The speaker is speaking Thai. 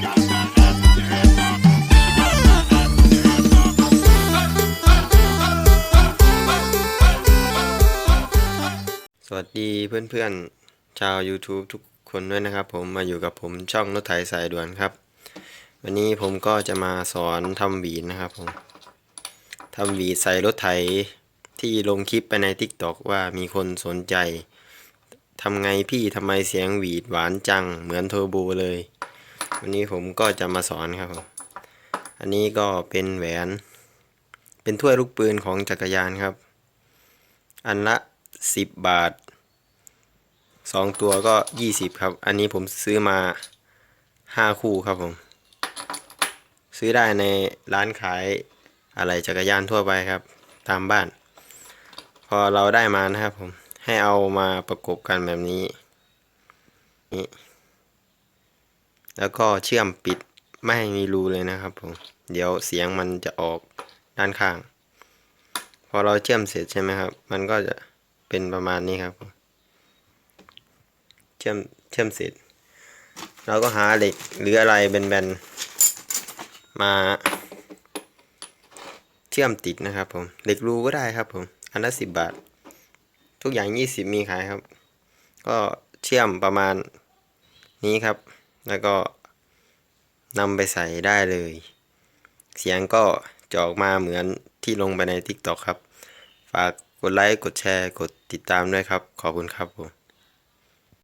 สวัสดีเพื่อนๆ ชาว YouTube ทุกคนด้วยนะครับ ผมมาอยู่กับผมช่องรถไถสายด่วนครับ วันนี้ผมก็จะมาสอนทำหวีนะครับผมทำหวีใส่รถไถที่ลงคลิปไปใน TikTok ว่ามีคนสนใจทำไงพี่ทำไมเสียงหวีดหวานจังเหมือนเทอร์โบเลย วันนี้ผมก็จะมาสอนครับผมอันนี้ก็เป็นแหวน เป็นถ้วยลูกปืนของจักรยานครับ อันละ 10 บาท 2 ตัวก็ 20 ครับ อันนี้ผมซื้อมา 5 คู่ครับผม ซื้อได้ในร้านขายอะไรจักรยานทั่วไปครับ ตามบ้าน พอเราได้มานะครับผม ให้เอามาประกบกันแบบนี้นี่ แล้วก็เชื่อมปิดไม่ให้มีรูเลยนะครับผม เดี๋ยวเสียงมันจะออกด้านข้าง พอเราเชื่อมเสร็จใช่ไหมครับ มันก็จะเป็นประมาณนี้ครับผมเชื่อมเชื่อมเสร็จ เราก็หาเหล็กหรืออะไรแบนๆ มาเชื่อมติดนะครับผม เหล็กรูก็ได้ครับผม อันละสิบบาท ทุกอย่างยี่สิบมีขายครับ ก็เชื่อมประมาณนี้ครับ แล้วก็นำไปใส่ได้เลย เสียงก็จะออกมาเหมือนที่ลงไปใน TikTok ครับ ฝากกดไลค์ กดแชร์ กดติดตามด้วยครับ ขอบคุณครับผม